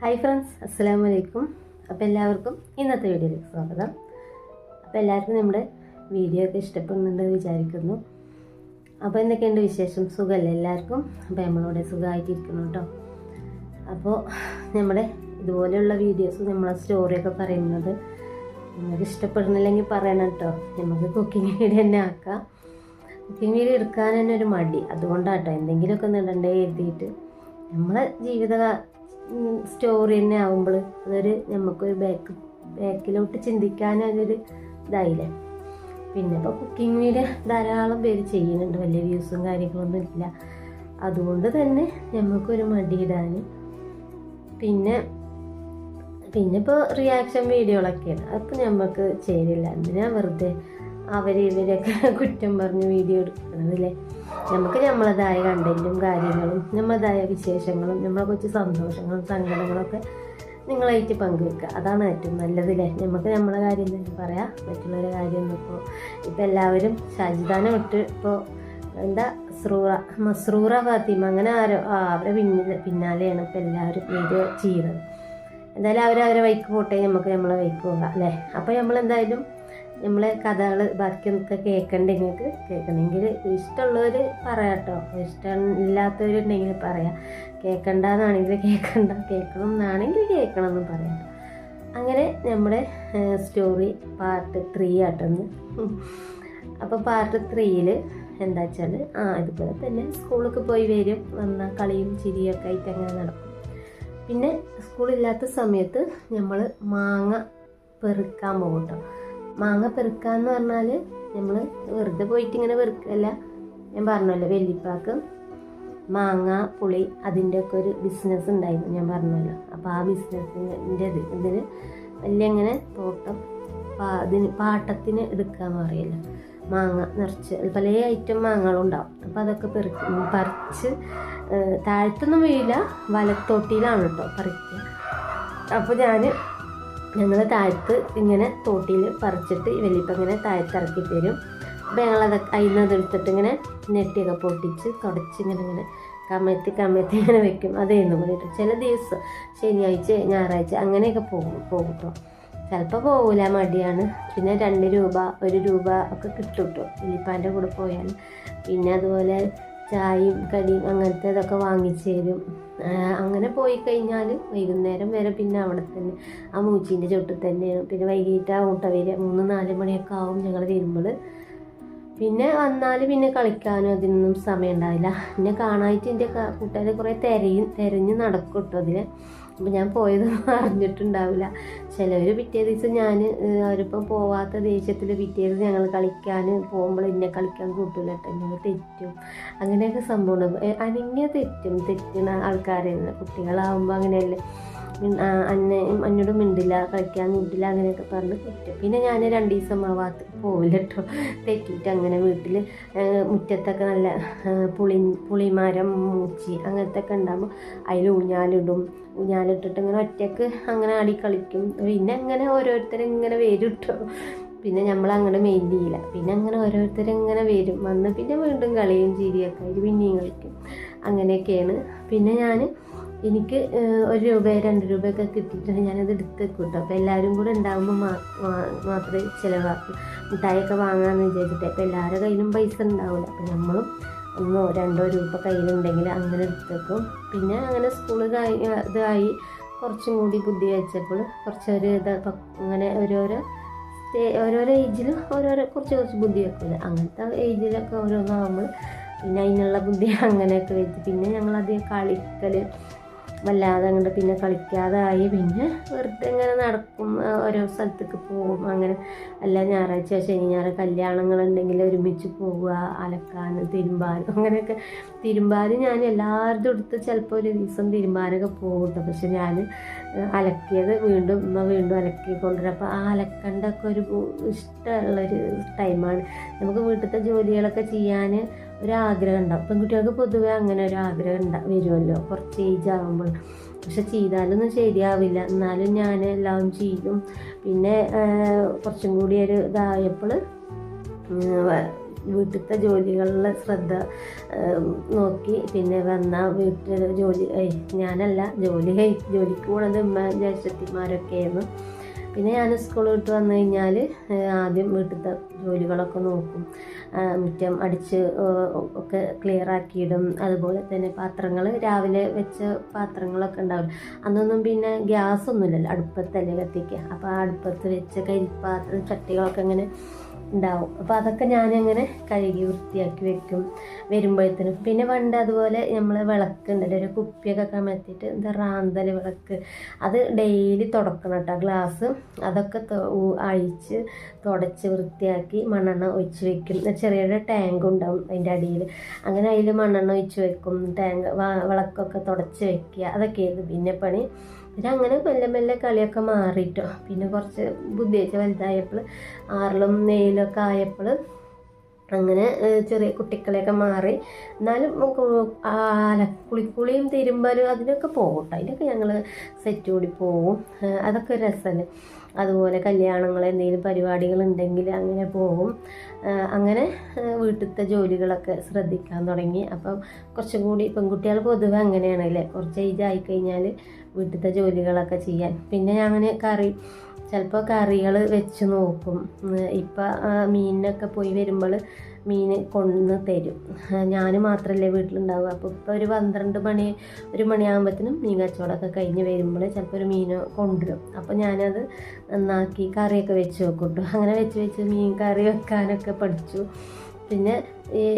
Hi friends അസ്സലാമു വലൈക്കും അപ്പോൾ എല്ലാവർക്കും ഇന്നത്തെ വീഡിയോയിലേക്ക് സ്വാഗതം. അപ്പോൾ എല്ലാവർക്കും നമ്മുടെ വീഡിയോ ഒക്കെ ഇഷ്ടപ്പെടുന്നുണ്ട് എന്ന് വിചാരിക്കുന്നു. അപ്പോൾ എന്തൊക്കെയുണ്ട് വിശേഷം? സുഖമല്ലേ എല്ലാവർക്കും? അപ്പോൾ നമ്മളിവിടെ സുഖമായിട്ടിരിക്കുന്നു കേട്ടോ. അപ്പോൾ നമ്മുടെ ഇതുപോലെയുള്ള വീഡിയോസ് നമ്മളെ സ്റ്റോറിയൊക്കെ പറയുന്നത് നിങ്ങൾക്ക് ഇഷ്ടപ്പെടുന്നില്ലെങ്കിൽ പറയണം കേട്ടോ. നമുക്ക് കുക്കിംഗ് വീഡിയോ തന്നെ ആക്കാം. കുക്കിംഗ് വീഡിയോ എടുക്കാൻ തന്നെ ഒരു മടി. അതുകൊണ്ടാട്ടോ എന്തെങ്കിലുമൊക്കെ നിടണ്ടേ എഴുതിയിട്ട് നമ്മളെ ജീവിത സ്റ്റോറി തന്നെ ആകുമ്പോൾ അതൊരു നമുക്കൊരു ബാക്ക് ബാക്കിലോട്ട് ചിന്തിക്കാൻ അതൊരു ഇതായില്ലേ? പിന്നെ ഇപ്പോൾ കുക്കിംഗ് വീഡിയോ ധാരാളം പേര് ചെയ്യുന്നുണ്ട്. വലിയ വ്യൂസും കാര്യങ്ങളൊന്നും ഇല്ല. അതുകൊണ്ട് തന്നെ നമുക്കൊരു മടിയിടാൻ പിന്നെ പിന്നെ ഇപ്പോൾ റിയാക്ഷൻ വീഡിയോകളൊക്കെയാണ് അപ്പോൾ നമുക്ക് ചേരില്ല. എന്തിനാ വെറുതെ അവർ ഇവരൊക്കെ കുറ്റം പറഞ്ഞ് വീഡിയോ എടുക്കുന്നതല്ലേ? നമുക്ക് നമ്മളതായ കണ്ടന്റും കാര്യങ്ങളും നമ്മളതായ വിശേഷങ്ങളും നമ്മളെ കുറച്ച് സന്തോഷങ്ങളും സങ്കടങ്ങളൊക്കെ നിങ്ങളായിട്ട് പങ്കുവെക്കുക. അതാണ് ഏറ്റവും നല്ലതല്ലേ? നമുക്ക് നമ്മളെ കാര്യം തന്നെ പറയാം. മറ്റുള്ളവരുടെ കാര്യം ഇപ്പോൾ ഇപ്പോൾ എല്ലാവരും ഷാജിദാനെ വിട്ട് ഇപ്പോൾ എന്താ? സ്രൂറ മസ്രൂറ ഫാത്തിമ. അങ്ങനെ ആരോ അവരെ പിന്നിൽ പിന്നാലെയാണ് ഇപ്പോൾ എല്ലാവരും വീഡിയോ ചെയ്യുന്നത്. എന്തായാലും അവരവരെ അവരെ വൈക്ക് പോട്ടെ. നമുക്ക് നമ്മളെ വൈക്ക് പോകാം അല്ലേ? അപ്പോൾ നമ്മൾ എന്തായാലും നമ്മളെ കഥകൾ ബാക്കി കേൾക്കണ്ട നിങ്ങൾക്ക്? കേൾക്കണമെങ്കിൽ ഇഷ്ടമുള്ളവർ പറയാട്ടോ ഇഷ്ടമില്ലാത്തവരുണ്ടെങ്കിൽ പറയാം. കേൾക്കണ്ടെന്നാണെങ്കിൽ കേൾക്കണ്ട കേൾക്കണം എന്നാണെങ്കിൽ കേൾക്കണം എന്ന് പറയാം അങ്ങനെ നമ്മുടെ സ്റ്റോറി പാർട്ട് ത്രീ ആട്ടെന്ന് അപ്പോൾ പാർട്ട് ത്രീയിൽ എന്താ വെച്ചാൽ ആ ഇതുപോലെ തന്നെ സ്കൂളൊക്കെ പോയി വരും. വന്ന കളിയും ചിരിയൊക്കെ ആയിട്ട് അങ്ങനെ നടക്കും. പിന്നെ സ്കൂളില്ലാത്ത സമയത്ത് നമ്മൾ മാങ്ങ പെറുക്കാൻ പോകും കേട്ടോ. മാങ്ങ പെറുക്കാന്ന് പറഞ്ഞാൽ നമ്മൾ വെറുതെ പോയിട്ട് ഇങ്ങനെ പെറുക്കല്ല ഞാൻ പറഞ്ഞല്ലോ വെല്ലിപ്പാക്ക് മാങ്ങ പുളി അതിന്റെ ഒക്കെ ഒരു ബിസിനസ് ഉണ്ടായിരുന്നു ഞാൻ പറഞ്ഞല്ലോ. അപ്പോൾ ആ ബിസിനസ്സിന്റെ ഇത് ഇതിൽ വലിയ ഇങ്ങനെ തോട്ടം അതിന് പാട്ടത്തിന് എടുക്കാന്ന് പറയില്ല മാങ്ങ നിറച്ച് പല ഐറ്റം മാങ്ങകളും ഉണ്ടാവും. അപ്പോൾ അതൊക്കെ പെറുക്കി പറിച്ച് താഴത്തൊന്നും വീഴില്ല വലത്തോട്ടിയിലാണ് കേട്ടോ പറിക്കുക അപ്പോൾ ഞാൻ ഞങ്ങൾ താഴത്ത് ഇങ്ങനെ തോട്ടിയിൽ പറിച്ചിട്ട് വലിയപ്പം ഇങ്ങനെ താഴത്തിറക്കി തരും അപ്പോൾ ഞങ്ങളതൊക്കെ അതിൽ നിന്ന് എടുത്തിട്ട് ഇങ്ങനെ നെറ്റിയൊക്കെ പൊട്ടിച്ച് തുടച്ച് ഇങ്ങനെ ഇങ്ങനെ കമ്മത്തി കമ്മത്തി ഇങ്ങനെ വെക്കും. അതേന്ന് പറഞ്ഞിട്ട് ചില ദിവസം. ശനിയാഴ്ച ഞായറാഴ്ച അങ്ങനെയൊക്കെ പോകും പോകും ചിലപ്പോൾ പോകില്ല മടിയാണ്. പിന്നെ രണ്ട് രൂപ ഒരു രൂപ ഒക്കെ കിട്ടും കേട്ടോ ഇനിയിപ്പാന്റെ കൂടെ പോയാൽ പിന്നെ അതുപോലെ ചായയും കടിയും അങ്ങനത്തെ ഇതൊക്കെ വാങ്ങിച്ചു തരും. അങ്ങനെ പോയി കഴിഞ്ഞാൽ വൈകുന്നേരം വരെ പിന്നെ അവിടെ തന്നെ. ആ മൂച്ചീന്റെ ചുട്ടിൽ തന്നെയാണ്. പിന്നെ വൈകിട്ട് ആ ഊട്ട വരിക മൂന്ന് നാല് മണിയൊക്കെ ആവും ഞങ്ങൾ വരുമ്പോൾ പിന്നെ വന്നാൽ പിന്നെ കളിക്കാനും അതിനൊന്നും സമയം ഉണ്ടാവില്ല പിന്നെ കാണാനായിട്ട് എന്റെ കൂട്ടുകാർ കുറേ തിരയും തിരഞ്ഞ് നടക്കും കേട്ടോ അതിൽ അപ്പം ഞാൻ പോയതൊന്നും അറിഞ്ഞിട്ടുണ്ടാവില്ല. ചിലവർ പിറ്റേ ദിവസം ഞാൻ അവരിപ്പം പോവാത്ത ദേഷ്യത്തിൽ പിറ്റേ ദിവസം ഞങ്ങൾ കളിക്കാൻ പോകുമ്പോൾ എന്നെ കളിക്കാൻ കൂട്ടില്ല കേട്ടോ ഞങ്ങൾ തെറ്റും. അങ്ങനെയൊക്കെ സംഭവം അനങ്ങിയ തെറ്റും തെറ്റുന്ന ആൾക്കാരായിരുന്നു. കുട്ടികളാവുമ്പോൾ അങ്ങനെയല്ലേ. അന്നെ എന്നോട് മിണ്ടില്ല കളിക്കാൻ മിണ്ടില്ല അങ്ങനെയൊക്കെ പറഞ്ഞ് തെറ്റും. പിന്നെ ഞാൻ രണ്ട് ദിവസം ആ ഭാഗത്ത് പോവില്ല കേട്ടോ തെറ്റിയിട്ട് അങ്ങനെ വീട്ടിൽ മുറ്റത്തൊക്കെ നല്ല പുളി പുളിമരം മൂച്ചി അങ്ങനത്തെ ഒക്കെ ഉണ്ടാകുമ്പോൾ അതിൽ ഊഞ്ഞാലിടും. ഊഞ്ഞാലിട്ടിട്ട് ഇങ്ങനെ ഒറ്റയ്ക്ക് അങ്ങനെ ആടി കളിക്കും. പിന്നെ അങ്ങനെ ഓരോരുത്തരും ഇങ്ങനെ വരും കേട്ടോ പിന്നെ നമ്മൾ അങ്ങനെ മെയിൻ ചെയ്യില്ല. പിന്നെ അങ്ങനെ ഓരോരുത്തരിങ്ങനെ വരും. വന്ന് പിന്നെ വീണ്ടും കളിയും ചിരിയൊക്കെ ആയിട്ട് പിന്നെയും കളിക്കും. അങ്ങനെയൊക്കെയാണ്. പിന്നെ ഞാൻ എനിക്ക് ഒരു രൂപ രണ്ട് രൂപയൊക്കെ കിട്ടിയിട്ടുണ്ട് ഞാനത് എടുത്ത് വെക്കും കേട്ടോ. അപ്പോൾ എല്ലാവരും കൂടെ ഉണ്ടാകുമ്പോൾ മാത്രമേ ചിലവാക്കും. മിഠായിയൊക്കെ വാങ്ങാമെന്ന് വിചാരിച്ചിട്ട്. അപ്പോൾ എല്ലാവരുടെ കയ്യിലും പൈസ ഉണ്ടാവില്ല അപ്പോൾ നമ്മളും ഒന്നോ രണ്ടോ രൂപ കയ്യിലുണ്ടെങ്കിൽ അങ്ങനെ എടുത്ത് വെക്കും പിന്നെ അങ്ങനെ സ്കൂൾ ഇതായി. കുറച്ചും കൂടി ബുദ്ധി വെച്ചപ്പോൾ കുറച്ചൊരു ഇത് അങ്ങനെ ഓരോരോ സ്റ്റേ ഓരോരോ ഏജിലും ഓരോരോ കുറച്ച് കുറച്ച് ബുദ്ധി വെക്കില്ല അങ്ങനത്തെ ഏജിലൊക്കെ ഓരോന്നാകുമ്പോൾ പിന്നെ അതിനുള്ള ബുദ്ധി അങ്ങനെയൊക്കെ വെച്ച് പിന്നെ ഞങ്ങളധികം കളിക്കൽ വല്ലാതെ അങ്ങോട്ട് പിന്നെ കളിക്കാതായി. പിന്നെ വെറുതെ ഇങ്ങനെ നടക്കും. ഓരോ സ്ഥലത്തേക്ക് പോകും. അങ്ങനെ അല്ല ഞായറാഴ്ച ശനി ഞായർ കല്യാണങ്ങളുണ്ടെങ്കിൽ ഒരുമിച്ച് പോവുക. അലക്കാൻ തിരുമ്പാനും അങ്ങനെയൊക്കെ തിരുമ്പാനും ഞാൻ എല്ലാവരുടെ അടുത്ത് ചിലപ്പോൾ ഒരു ദിവസം തിരുമ്പാനൊക്കെ പോകും പക്ഷെ ഞാൻ അലക്കിയത് വീണ്ടും ഉമ്മ വീണ്ടും അലക്കി കൊണ്ടുവരും. അപ്പോൾ ആ അലക്കണ്ടൊക്കെ ഒരു ഇഷ്ടമുള്ളൊരു ടൈമാണ്. നമുക്ക് വീട്ടിലത്തെ ജോലികളൊക്കെ ചെയ്യാൻ ഒരാഗ്രഹം ഉണ്ടാവും. പെൺകുട്ടികൾക്ക് പൊതുവേ അങ്ങനെ ഒരു ആഗ്രഹം ഉണ്ടാ വരുമല്ലോ. കുറച്ച് ഏജ് ആകുമ്പോൾ പക്ഷെ ചെയ്താലൊന്നും ശരിയാവില്ല. എന്നാലും ഞാൻ എല്ലാം ചെയ്യും. പിന്നെ കുറച്ചും കൂടി ഒരു ഇതായപ്പോൾ വീട്ടിലത്തെ ജോലികളിലെ ശ്രദ്ധ നോക്കി. പിന്നെ വന്ന വീട്ടിലെ ജോലി ഞാനല്ല ജോലി ജോലിക്ക് പോണത് ഉമ്മ ജ്യേഷ്ഠത്തിമാരൊക്കെ ആയിരുന്നു പിന്നെ ഞാൻ സ്കൂൾ വിട്ട് വന്നു കഴിഞ്ഞാൽ ആദ്യം വീട്ടിലത്തെ ജോലികളൊക്കെ നോക്കും. മുറ്റം അടിച്ച് ഒക്കെ ക്ലിയർ ആക്കിയിടും. അതുപോലെ തന്നെ പാത്രങ്ങൾ രാവിലെ വെച്ച പാത്രങ്ങളൊക്കെ ഉണ്ടാവും അന്നൊന്നും പിന്നെ ഗ്യാസ് ഒന്നുമില്ലല്ലോ അടുപ്പത്തല്ലേ കത്തിക്കുക. അപ്പോൾ ആ അടുപ്പത്ത് വെച്ച കരിപ്പാത്രം ചട്ടികളൊക്കെ ഇങ്ങനെ ഉണ്ടാവും. അപ്പോൾ അതൊക്കെ ഞാനങ്ങനെ കഴുകി വൃത്തിയാക്കി വെക്കും. വരുമ്പോഴത്തേനും. പിന്നെ പണ്ട് അതുപോലെ നമ്മൾ വിളക്ക് ഉണ്ടല്ലോ ഒരു കുപ്പിയൊക്കെ കമത്തിയിട്ട് എന്താ റാന്തൽ വിളക്ക്. അത് ഡെയിലി തുടക്കണം കേട്ടോ. ഗ്ലാസ് അതൊക്കെ അഴിച്ച് തുടച്ച് വൃത്തിയാക്കി മണ്ണെണ്ണ ഒഴിച്ച് വെക്കും. ചെറിയൊരു ടാങ്ക് ഉണ്ടാവും അതിന്റെ അടിയിൽ അങ്ങനെ അതിൽ മണ്ണെണ്ണ ഒഴിച്ച് വെക്കും. ടാങ്ക് വിളക്കൊക്കെ തുടച്ച് വെക്കുക. അതൊക്കെയായിരുന്നു പിന്നെ പണി. അങ്ങനെ മെല്ലെ മെല്ലെ കളിയൊക്കെ മാറിയിട്ടോ പിന്നെ കുറച്ച് ബുദ്ധിയൊക്കെ വലുതായപ്പോൾ ആറിലും നെയ്യിലൊക്കെ ആയപ്പോൾ അങ്ങനെ ചെറിയ കുട്ടികളെയൊക്കെ മാറി. എന്നാലും നമുക്ക് ആല കുളിക്കുളിയും തിരുമ്പലും അതിനൊക്കെ പോകും അതിനൊക്കെ ഞങ്ങൾ സെറ്റ് കൂടി പോവും. അതൊക്കെ ഒരു രസമല്ലേ അതുപോലെ കല്യാണങ്ങൾ എന്തെങ്കിലും പരിപാടികൾ ഉണ്ടെങ്കിൽ അങ്ങനെ പോകും അങ്ങനെ വീട്ടിലത്തെ ജോലികളൊക്കെ ശ്രദ്ധിക്കാൻ തുടങ്ങി. അപ്പം കുറച്ചും കൂടി പെൺകുട്ടികൾ പൊതുവെ അങ്ങനെയാണല്ലേ കുറച്ച് ഏജ് ആയിക്കഴിഞ്ഞാൽ വീട്ടിലത്തെ ജോലികളൊക്കെ ചെയ്യാൻ. പിന്നെ ഞാൻ അങ്ങനെ കറി ചിലപ്പോൾ കറികൾ വെച്ച് നോക്കും. ഇപ്പം മീനിനൊക്കെ പോയി വരുമ്പോൾ മീൻ കൊണ്ടുവന്ന് തരും. ഞാൻ മാത്രമല്ലേ വീട്ടിലുണ്ടാവുക. അപ്പോൾ ഇപ്പോൾ ഒരു പന്ത്രണ്ട് മണി ഒരു മണിയാകുമ്പോഴത്തേനും മീൻ കച്ചവടമൊക്കെ കഴിഞ്ഞ് വരുമ്പോൾ ചിലപ്പോൾ ഒരു മീൻ കൊണ്ടുവരും. അപ്പോൾ ഞാനത് നന്നാക്കി കറിയൊക്കെ വെച്ച് വെക്കും അങ്ങനെ വെച്ച് വെച്ച് മീൻ കറി വെക്കാനൊക്കെ പഠിച്ചു. പിന്നെ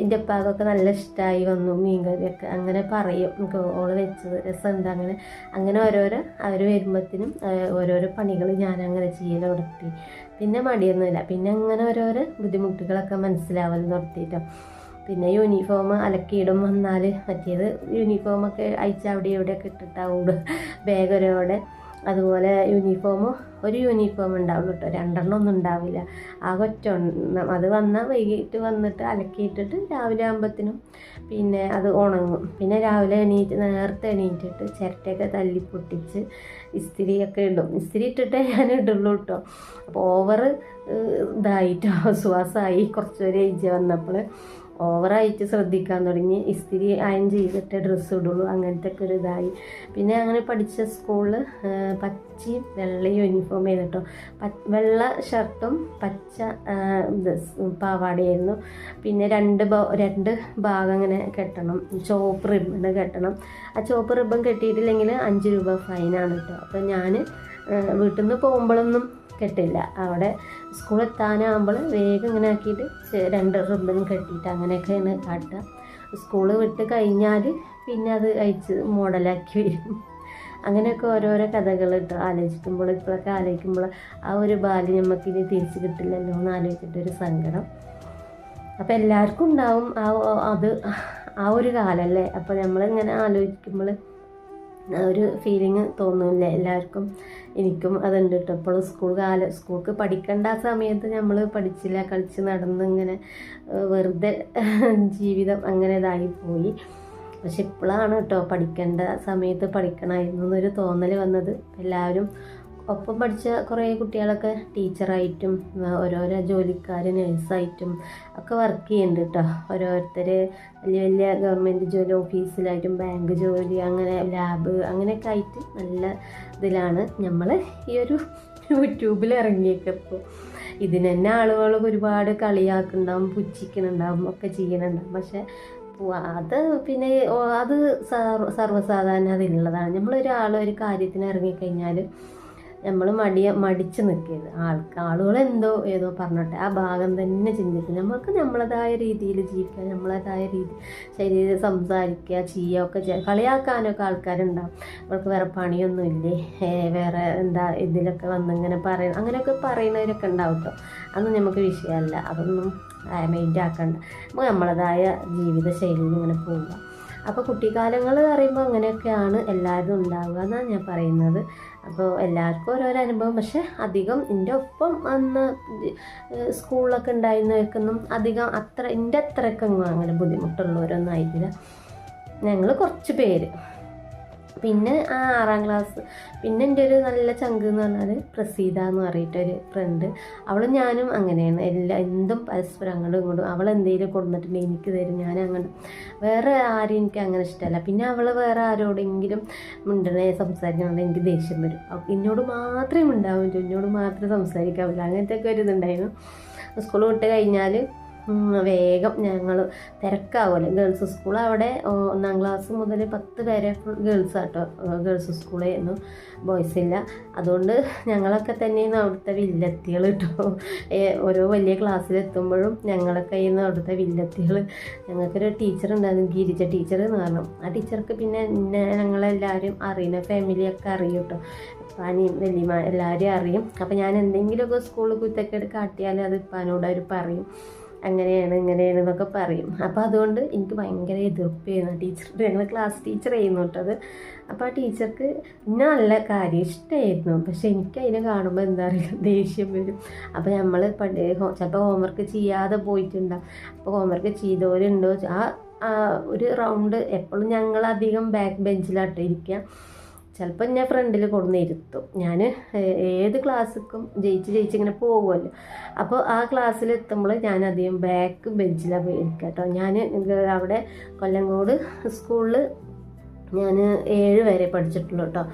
എന്റെ ഉപ്പാകൊക്കെ നല്ല ഇഷ്ടമായി വന്നു മീൻ കറിയൊക്കെ അങ്ങനെ പറയും. നമുക്ക് ഓൾ വെച്ചത് രസമുണ്ട്. അങ്ങനെ അങ്ങനെ ഓരോരോ അവർ വരുമ്പോഴത്തേനും ഓരോരോ പണികൾ ഞാനങ്ങനെ ചെയ്യൽ തുടത്തി. പിന്നെ മടിയൊന്നുമില്ല. പിന്നെ അങ്ങനെ ഓരോരോ ബുദ്ധിമുട്ടുകളൊക്കെ മനസ്സിലാവൽ നിർത്തിയിട്ടോ പിന്നെ യൂണിഫോം അലക്കിയിടും വന്നാൽ മറ്റേത് യൂണിഫോമൊക്കെ അയച്ച് അവിടെ ഇവിടെയൊക്കെ ഇട്ടിട്ടാവും. ബാഗ് ഒരോടെ അതുപോലെ യൂണിഫോം ഒരു യൂണിഫോം ഉണ്ടാവുള്ളൂ കേട്ടോ രണ്ടെണ്ണം ഒന്നും ഉണ്ടാവില്ല. ആ ഒറ്റ അത് വന്നാൽ വൈകിട്ട് വന്നിട്ട് അലക്കിയിട്ടിട്ട് രാവിലെ ആകുമ്പത്തിനും പിന്നെ അത് ഉണങ്ങും. പിന്നെ രാവിലെ എണീറ്റ് നേരത്തെ എണീറ്റിട്ട് ചിരട്ടയൊക്കെ തല്ലി പൊട്ടിച്ച് ഇസ്തിരിയൊക്കെ ഇടും. ഇസ്തിരി ഇട്ടിട്ടേ ഞാൻ ഇടുള്ളൂ കേട്ടോ അപ്പോൾ ഓവർ ഇതായിട്ടോ. ശ്വാസമായി. കുറച്ച് ഒരു ഏജ് വന്നപ്പോൾ ഓവറായിട്ട് ശ്രദ്ധിക്കാൻ തുടങ്ങി. ഇസ്തിരി അയൺ ചെയ്തിട്ട് ഡ്രസ്സ് ഇടുള്ളൂ. അങ്ങനത്തെ ഒക്കെ ഒരു ഇതായി. പിന്നെ അങ്ങനെ പഠിച്ച സ്കൂളിൽ പച്ചയും വെള്ളയും യൂണിഫോം ചെയ്തിട്ടോ വെള്ള ഷർട്ടും പച്ച പാവാടയായിരുന്നു പിന്നെ രണ്ട് രണ്ട് ഭാഗം അങ്ങനെ കെട്ടണം. ചോപ്പ് റിബൺ കെട്ടണം. ആ ചോപ്പ് റിബൺ കെട്ടിയിട്ടില്ലെങ്കിൽ അഞ്ച് രൂപ ഫൈനാണ് കേട്ടോ. അപ്പോൾ ഞാൻ വീട്ടിൽ നിന്ന് പോകുമ്പോഴൊന്നും കെട്ടില്ല. അവിടെ സ്കൂൾ എത്താനാകുമ്പോൾ വേഗം ഇങ്ങനെ ആക്കിയിട്ട് രണ്ട് റിബൺ കെട്ടിയിട്ട് അങ്ങനെയൊക്കെയാണ് കാട്ടുക. സ്കൂൾ വിട്ട് കഴിഞ്ഞാൽ പിന്നെ അത് അയച്ച് മോഡലാക്കി വരും. അങ്ങനെയൊക്കെ ഓരോരോ കഥകൾ കേട്ടോ. ആലോചിക്കുമ്പോൾ ഇപ്പോഴൊക്കെ ആലോചിക്കുമ്പോൾ ആ ഒരു ബാല്യം നമുക്ക് ഇനി തിരിച്ച് കിട്ടില്ലല്ലോ എന്ന് ആലോചിച്ചിട്ടൊരു സങ്കടം. അപ്പോൾ എല്ലാവർക്കും ഉണ്ടാവും ആ അത് ആ ഒരു കാലമല്ലേ അപ്പോൾ നമ്മളിങ്ങനെ ആലോചിക്കുമ്പോൾ ഒരു ഫീലിങ് തോന്നുന്നില്ല എല്ലാവർക്കും? എനിക്കും അതുണ്ട് കേട്ടോ ഇപ്പോഴും സ്കൂൾ കാല സ്കൂൾക്ക് പഠിക്കേണ്ട ആ സമയത്ത് നമ്മൾ പഠിച്ചില്ല കളിച്ച് നടന്ന് ഇങ്ങനെ വെറുതെ ജീവിതം അങ്ങനെ ഇതായി പോയി. പക്ഷെ ഇപ്പോഴാണ് കേട്ടോ പഠിക്കേണ്ട സമയത്ത് പഠിക്കണമായിരുന്നു എന്നൊരു തോന്നൽ വന്നത്. എല്ലാവരും ഒപ്പം പഠിച്ച കുറേ കുട്ടികളൊക്കെ ടീച്ചറായിട്ടും ഓരോരോ ജോലിക്കാർ നേഴ്സായിട്ടും ഒക്കെ വർക്ക് ചെയ്യുന്നുണ്ട് കേട്ടോ ഓരോരുത്തർ വലിയ വലിയ ഗവൺമെന്റ് ജോലി ഓഫീസിലായിട്ടും ബാങ്ക് ജോലി അങ്ങനെ ലാബ് അങ്ങനെയൊക്കെ ആയിട്ട് നല്ല ഇതിലാണ് നമ്മൾ ഈ ഒരു യൂട്യൂബിൽ ഇറങ്ങിയേക്കപ്പോൾ ഇതിന് തന്നെ ആളുകളൊക്കെ ഒരുപാട് കളിയാക്കുന്നുണ്ടാവും പുച്ഛിക്കുന്നുണ്ടാവും ഒക്കെ ചെയ്യുന്നുണ്ടാവും പക്ഷെ അത് പിന്നെ അത് സർവ സർവസാധാരണ അതിലുള്ളതാണ് നമ്മളൊരാൾ ഒരു കാര്യത്തിന് ഇറങ്ങിക്കഴിഞ്ഞാൽ നമ്മൾ മടിയ മടിച്ച് നിൽക്കരുത് ആൾക്ക് ആളുകൾ എന്തോ ഏതോ പറഞ്ഞോട്ടെ. ആ ഭാഗം തന്നെ ചിന്തിക്കും. നമ്മൾക്ക് നമ്മളതായ രീതിയിൽ ജീവിക്കുക നമ്മളതായ രീതി ശരീരം സംസാരിക്കുക ചെയ്യുക ഒക്കെ ചെയ്യുക കളിയാക്കാനൊക്കെ ആൾക്കാരുണ്ടാവും. അവൾക്ക് വേറെ പണിയൊന്നുമില്ലേ വേറെ എന്താ ഇതിലൊക്കെ വന്നിങ്ങനെ പറയണം അങ്ങനെയൊക്കെ പറയുന്നവരൊക്കെ ഉണ്ടാവും കേട്ടോ അതൊന്നും നമുക്ക് വിഷയമല്ല. അതൊന്നും മൈൻഡ് ആക്കണ്ട. നമുക്ക് നമ്മളതായ ജീവിത ശൈലിയിൽ ഇങ്ങനെ പോവുക. അപ്പോൾ കുട്ടിക്കാലങ്ങൾ പറയുമ്പോൾ അങ്ങനെയൊക്കെയാണ് എല്ലാവരും ഉണ്ടാവുക എന്നാണ് ഞാൻ പറയുന്നത്. അപ്പോൾ എല്ലാവർക്കും ഓരോരോ അനുഭവം. പക്ഷേ അധികം എന്റെ ഒപ്പം അന്ന് സ്കൂളിലൊക്കെ ഉണ്ടായിരുന്നവർക്കൊന്നും അധികം അത്ര എന്റെ അത്രയ്ക്കൊന്നും അങ്ങനെ ബുദ്ധിമുട്ടുള്ളവരൊന്നും ആയിട്ടില്ല. ഞങ്ങൾ കുറച്ച് പേര്. പിന്നെ ആ ആറാം ക്ലാസ് പിന്നെ എന്റെ ഒരു നല്ല ചങ്ക് എന്ന് പറഞ്ഞാൽ പ്രസീത എന്ന് പറഞ്ഞിട്ടൊരു ഫ്രണ്ട് അവളും ഞാനും അങ്ങനെയാണ്. എല്ലാ എന്തും പരസ്പരം അങ്ങോട്ടും ഇങ്ങോട്ടും. അവൾ എന്തെങ്കിലും കൊടുത്തിട്ടുണ്ടെങ്കിൽ എനിക്ക് തരും. ഞാൻ അങ്ങോട്ട് വേറെ ആരും എനിക്ക് അങ്ങനെ ഇഷ്ടമല്ല. പിന്നെ അവൾ വേറെ ആരോടെങ്കിലും മിണ്ടണേ സംസാരിക്കണമെങ്കിൽ എനിക്ക് ദേഷ്യം വരും. എന്നോട് മാത്രമേ പറ്റൂ എന്നോട് മാത്രമേ സംസാരിക്കാൻ പറ്റൂ അങ്ങനത്തെ ഒക്കെ ഒരു ഇതുണ്ടായിരുന്നു. സ്കൂൾ വിട്ട് കഴിഞ്ഞാൽ വേഗം ഞങ്ങൾ തിരക്കാവുമല്ലോ ഗേൾസ് സ്കൂൾ അവിടെ ഒന്നാം ക്ലാസ് മുതൽ പത്ത് വരെ ഫുൾ ഗേൾസ് ആട്ടോ. ഗേൾസ് സ്കൂളായിരുന്നു ബോയ്സ് ഇല്ല. അതുകൊണ്ട് ഞങ്ങളൊക്കെ തന്നെയാണ് അവിടുത്തെ വില്ലത്തികൾ കേട്ടോ ഓരോ വലിയ ക്ലാസ്സിലെത്തുമ്പോഴും ഞങ്ങളൊക്കെ ഇന്ന് അവിടുത്തെ വില്ലത്തികൾ ഞങ്ങൾക്കൊരു ടീച്ചർ ഉണ്ടായിരുന്നു ഗിരിജ ടീച്ചർ എന്ന് പറഞ്ഞു. ആ ടീച്ചർക്ക് പിന്നെ എന്നെ ഞങ്ങളെല്ലാവരും അറിയുന്ന ഫാമിലിയൊക്കെ അറിയും കേട്ടോ ഇപ്പാനിയും വല്യമ്മ എല്ലാവരെയും അറിയും. അപ്പം ഞാൻ എന്തെങ്കിലുമൊക്കെ സ്കൂളിൽ കുത്തക്കേട് കാട്ടിയാൽ അത് ഇപ്പാനോട് അവർ പറയും. അങ്ങനെയാണ് ഇങ്ങനെയാണ് എന്നൊക്കെ പറയും. അപ്പോൾ അതുകൊണ്ട് എനിക്ക് ഭയങ്കര എതിർപ്പായിരുന്നു. ടീച്ചർ ഞങ്ങൾ ക്ലാസ് ടീച്ചർ ചെയ്യുന്നു കേട്ടത് അപ്പോൾ ആ ടീച്ചർക്ക് നല്ല കാര്യം ഇഷ്ടമായിരുന്നു പക്ഷെ എനിക്ക് അതിനെ കാണുമ്പോൾ എന്താ പറയുക ദേഷ്യം വരും. അപ്പോൾ നമ്മൾ പണ്ട് ചിലപ്പോൾ ഹോംവർക്ക് ചെയ്യാതെ പോയിട്ടുണ്ടാവും അപ്പോൾ ഹോംവർക്ക് ചെയ്തവരുണ്ടോ? ആ ഒരു റൗണ്ട് എപ്പോഴും ഞങ്ങൾ അധികം ബാക്ക് ബെഞ്ചിലാട്ടോ ഇരിക്കുക ചിലപ്പോൾ ഞാൻ ഫ്രണ്ടിൽ കൊണ്ടുവന്നിരുത്തും ഞാൻ ഏത് ക്ലാസ്സിക്കും ജയിച്ച് ജയിച്ച് ഇങ്ങനെ പോകുമല്ലോ അപ്പോൾ ആ ക്ലാസ്സിൽ എത്തുമ്പോൾ ഞാൻ അധികം ബാക്ക് ബെഞ്ചിലാണ് പോയി ഇരിക്കുക കേട്ടോ ഞാൻ അവിടെ കൊല്ലങ്കോട് സ്കൂളിൽ ഞാൻ ഏഴ് വരെ പഠിച്ചിട്ടുള്ളൂ കേട്ടോ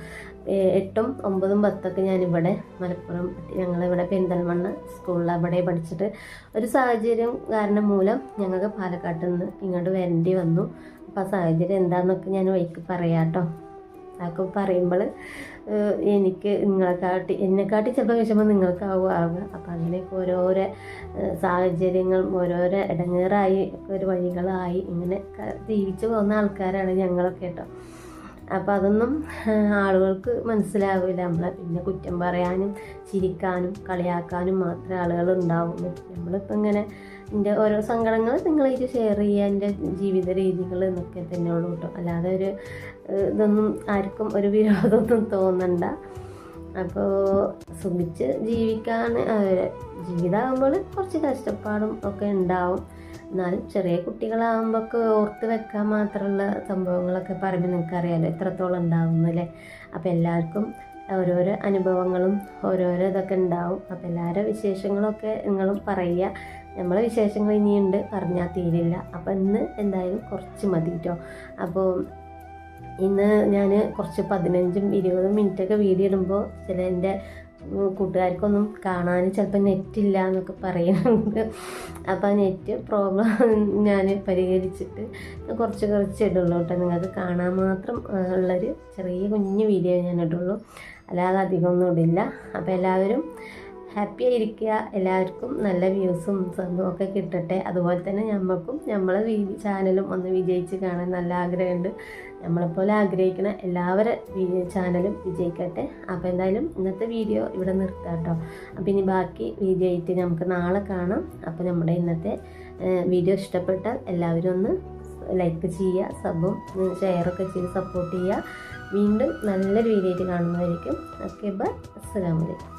എട്ടും ഒമ്പതും പത്തൊക്കെ ഞാനിവിടെ മലപ്പുറം ഞങ്ങളിവിടെ പെരിന്തൽമണ്ണ സ്കൂളിൽ അവിടെ പഠിച്ചിട്ട്. ഒരു സാഹചര്യം കാരണം മൂലം ഞങ്ങൾക്ക് പാലക്കാട്ടിൽ നിന്ന് ഇങ്ങോട്ട് വരേണ്ടി വന്നു. അപ്പോൾ ആ സാഹചര്യം എന്താണെന്നൊക്കെ ഞാൻ വൈക്ക് പറയാം കേട്ടോ അതൊക്കെ പറയുമ്പോൾ എനിക്ക് നിങ്ങളെക്കാട്ടി എന്നെക്കാട്ടി ചിലപ്പോൾ വിഷമം നിങ്ങൾക്കാവും ആവുക അപ്പം അങ്ങനെയൊക്കെ ഓരോരോ സാഹചര്യങ്ങളും ഓരോരോ ഇടങ്ങേറായി ഒക്കെ ഒരു വഴികളായി ഇങ്ങനെ ജീവിച്ചു പോകുന്ന ആൾക്കാരാണ് ഞങ്ങളൊക്കെ കേട്ടോ. അപ്പം അതൊന്നും ആളുകൾക്ക് മനസ്സിലാവില്ല. നമ്മളെ പിന്നെ കുറ്റം പറയാനും ചിരിക്കാനും കളിയാക്കാനും മാത്രമേ ആളുകൾ ഉണ്ടാവുള്ളൂ. നമ്മളിപ്പോൾ ഇങ്ങനെ എന്റെ ഓരോ സങ്കടങ്ങൾ നിങ്ങളായിട്ട് ഷെയർ ചെയ്യുക എന്റെ ജീവിത രീതികൾ എന്നൊക്കെ തന്നെ ഉള്ളൂ കേട്ടോ. അല്ലാതെ ഒരു ഇതൊന്നും ആർക്കും ഒരു വിരോധമൊന്നും തോന്നണ്ട. അപ്പോൾ സുഖിച്ച് ജീവിക്കാൻ ജീവിതമാകുമ്പോൾ കുറച്ച് കഷ്ടപ്പാടും ഒക്കെ ഉണ്ടാവും. എന്നാലും ചെറിയ കുട്ടികളാകുമ്പോൾ ഒക്കെ ഓർത്ത് വെക്കാൻ മാത്രമുള്ള സംഭവങ്ങളൊക്കെ പറയുമ്പോൾ നിങ്ങൾക്കറിയാലോ എത്രത്തോളം ഉണ്ടാവുന്നു അല്ലേ? അപ്പോൾ എല്ലാവർക്കും ഓരോരോ അനുഭവങ്ങളും ഓരോരോ ഇതൊക്കെ ഉണ്ടാവും. അപ്പോൾ എല്ലാവരുടെ വിശേഷങ്ങളൊക്കെ നിങ്ങളും പറയുക. നമ്മളെ വിശേഷങ്ങൾ ഇനിയുണ്ട് പറഞ്ഞാൽ തീരില്ല. അപ്പോൾ ഇന്ന് എന്തായാലും കുറച്ച് മതി കേട്ടോ അപ്പോൾ ഇന്ന് ഞാൻ കുറച്ച് പതിനഞ്ചും ഇരുപതും മിനിറ്റൊക്കെ വീഡിയോ ഇടുമ്പോൾ ചില എന്റെ കൂട്ടുകാർക്കൊന്നും കാണാൻ ചിലപ്പോൾ നെറ്റില്ല എന്നൊക്കെ പറയുന്നുണ്ട്. അപ്പോൾ ആ നെറ്റ് പ്രോബ്ലം ഞാൻ പരിഹരിച്ചിട്ട് കുറച്ച് കുറച്ച് ഇടുള്ളൂ കേട്ടോ. നിങ്ങൾക്ക് കാണാൻ മാത്രം ഉള്ളൊരു ചെറിയ കുഞ്ഞു വീഡിയോ ഞാൻ ഇടുള്ളൂ അല്ലാതെ അധികമൊന്നും ഇടില്ല. അപ്പോൾ എല്ലാവരും ഹാപ്പി ആയിരിക്കുക എല്ലാവർക്കും നല്ല വ്യൂസും സ്വന്തവും ഒക്കെ കിട്ടട്ടെ. അതുപോലെ തന്നെ ഞമ്മക്കും നമ്മളെ ചാനലും ഒന്ന് വിജയിച്ച് കാണാൻ നല്ല ആഗ്രഹമുണ്ട്. നമ്മളെപ്പോലെ ആഗ്രഹിക്കുന്ന എല്ലാവരുടെ ചാനലും വിജയിക്കട്ടെ. അപ്പോൾ എന്തായാലും ഇന്നത്തെ വീഡിയോ ഇവിടെ നിർത്താം കേട്ടോ. അപ്പോൾ ഇനി ബാക്കി വീഡിയോ ആയിട്ട് നമുക്ക് നാളെ കാണാം. അപ്പോൾ നമ്മുടെ ഇന്നത്തെ വീഡിയോ ഇഷ്ടപ്പെട്ടാൽ എല്ലാവരും ഒന്ന് ലൈക്ക് ചെയ്യുക സബും ഷെയറൊക്കെ ചെയ്ത് സപ്പോർട്ട് ചെയ്യുക. വീണ്ടും നല്ലൊരു വീഡിയോ ആയിട്ട് കാണുന്നതായിരിക്കും ഓക്കെ ബൈ. അസ്സലാമലൈക്കും